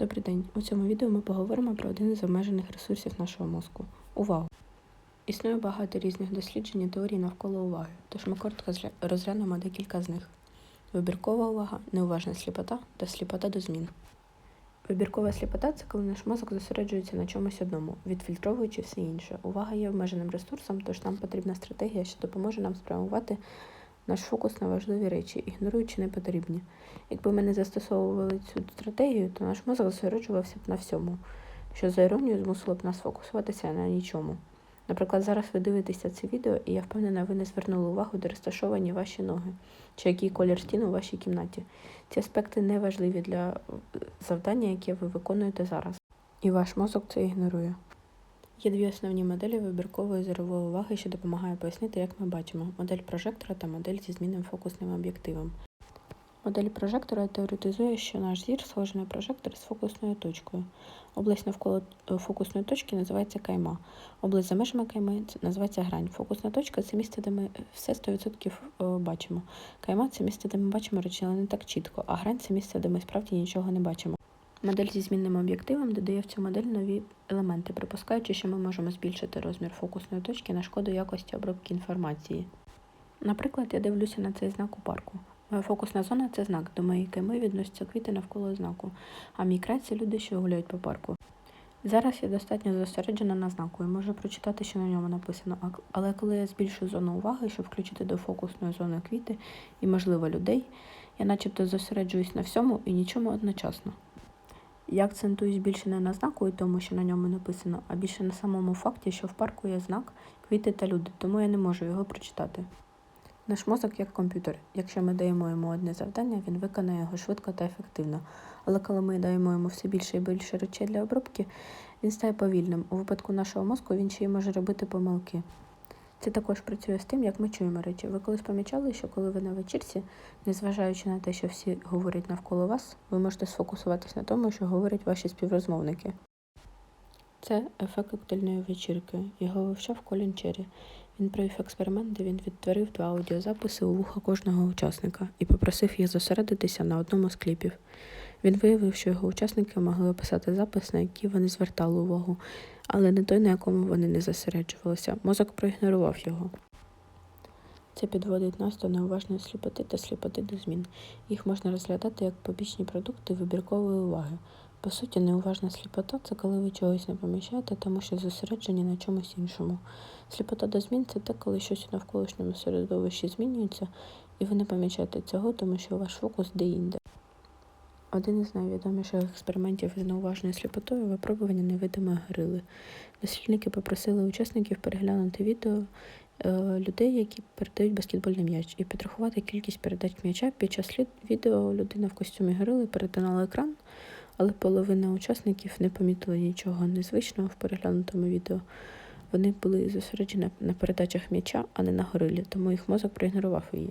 Добрий день! У цьому відео ми поговоримо про один із обмежених ресурсів нашого мозку увагу. Існує багато різних досліджень і теорій навколо уваги, тож ми коротко розглянемо декілька з них: вибіркова увага, неуважна сліпота та сліпота до змін. Вибіркова сліпота це коли наш мозок зосереджується на чомусь одному, відфільтровуючи все інше. Увага є обмеженим ресурсом, тож нам потрібна стратегія, що допоможе нам спрямувати наш фокус на важливі речі, ігноруючи непотрібні. Якби ми не застосовували цю стратегію, то наш мозок зосереджувався б на всьому, що за іронією змусило б нас фокусуватися на нічому. Наприклад, зараз ви дивитеся це відео, і я впевнена, ви не звернули увагу, де розташовані ваші ноги, чи який колір стін у вашій кімнаті. Ці аспекти не важливі для е, завдання, яке ви виконуєте зараз. І ваш мозок це ігнорує. Є дві основні моделі вибіркової зорової уваги, що допомагає пояснити, як ми бачимо: модель прожектора та модель зі змінним фокусним об'єктивом. Модель прожектора теоретизує, що наш зір схожий на прожектор з фокусною точкою. Область навколо е, фокусної точки називається кайма. Область за межами кайми називається грань. Фокусна точка це місце, де ми все 100% е, бачимо. Кайма це місце, де ми бачимо речі, але не так чітко, а грань це місце, де ми справді нічого не бачимо. Модель зі змінним об'єктивом додає в цю модель нові елементи, припускаючи, що ми можемо збільшити розмір фокусної точки на шкоду якості обробки інформації. Наприклад, я дивлюся на цей знак у парку. Моя фокусна зона це знак. До моєї кайми відносяться квіти навколо знаку, а мій край це люди, що гуляють по парку. Зараз я достатньо зосереджена на знаку і можу прочитати, що на ньому написано, але коли я збільшую зону уваги, щоб включити до фокусної зони квіти і, можливо, людей, я начебто зосереджуюсь на всьому і нічому одночасно. Я акцентуюсь більше не на знаку і тому, що на ньому написано, а більше на самому факті, що в парку є знак, квіти та люди, тому я не можу його прочитати. Наш мозок як комп'ютер. Якщо ми даємо йому одне завдання, він виконає його швидко та ефективно. Але коли ми даємо йому все більше і більше речей для обробки, він стає повільним. У випадку нашого мозку він ще й може робити помилки. Це також працює з тим, як ми чуємо речі. Ви колись помічали, що коли ви на вечірці, незважаючи на те, що всі говорять навколо вас, ви можете сфокусуватись на тому, що говорять ваші співрозмовники. Це ефект коктейльної вечірки. Його вивчав Колін Черрі. Він провів експеримент, де він відтворив два аудіозаписи у вуха кожного учасника і попросив їх зосередитися на одному з кліпів. Він виявив, що його учасники могли описати запис, на який вони звертали увагу, але не той, на якому вони не зосереджувалися. Мозок проігнорував його. Це підводить нас до неуважної сліпоти та сліпоти до змін. Їх можна розглядати як побічні продукти вибіркової уваги. По суті, неуважна сліпота це коли ви чогось не помічаєте, тому що зосереджені на чомусь іншому. Сліпота до змін це те, коли щось у навколишньому середовищі змінюється, і ви не помічаєте цього, тому що ваш фокус де-інде. Один із найвідоміших експериментів із неуважною сліпотою випробування невидимої горили. Дослідники попросили учасників переглянути відео е, людей, які передають баскетбольний м'яч, і підрахувати кількість передач м'яча. Під час відео людина в костюмі горили перетинала екран, але половина учасників не помітила нічого незвичного в переглянутому відео. Вони були зосереджені на передачах м'яча, а не на горилі, тому їх мозок проігнорував її.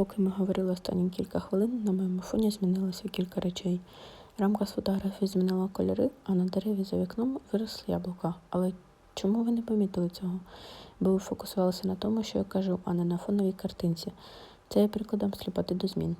Поки ми говорили останні кілька хвилин, на моєму фоні змінилося кілька речей. Рамка з фотографії змінила кольори, а на дереві за вікном виросли яблука. Але чому ви не помітили цього? Бо ви фокусувалися на тому, що я кажу, а не на фоновій картинці. Це є прикладом сліпоти до змін.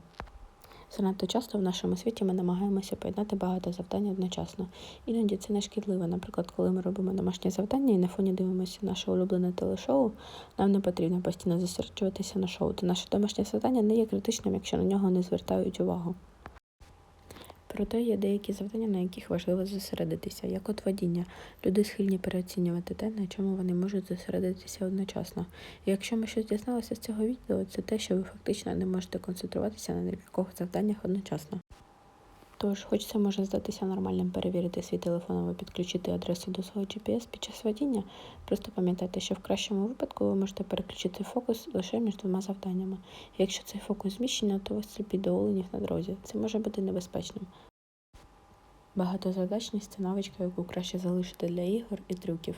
Занадто часто в нашому світі ми намагаємося поєднати багато завдань одночасно. Іноді це не шкідливо. Наприклад, коли ми робимо домашнє завдання і на фоні дивимося наше улюблене телешоу, нам не потрібно постійно зосереджуватися на шоу. То наше домашнє завдання не є критичним, якщо на нього не звертають увагу. Проте є деякі завдання, на яких важливо зосередитися, як от водіння. Люди схильні переоцінювати те, на чому вони можуть зосередитися одночасно. І якщо ми щось дізналися з цього відео, це те, що ви фактично не можете концентруватися на декількох завданнях одночасно. Тож, хоч це може здатися нормальним перевірити свій телефон або підключити адресу до свого GPS під час водіння, просто пам'ятайте, що в кращому випадку ви можете переключити фокус лише між двома завданнями. Якщо цей фокус зміщено, то ви сліпі до оленів на дорозі. Це може бути небезпечним. Багатозадачність це навичка, яку краще залишити для ігор і трюків.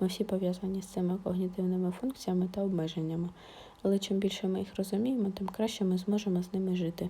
Ми всі пов'язані з цими когнітивними функціями та обмеженнями, але чим більше ми їх розуміємо, тим краще ми зможемо з ними жити.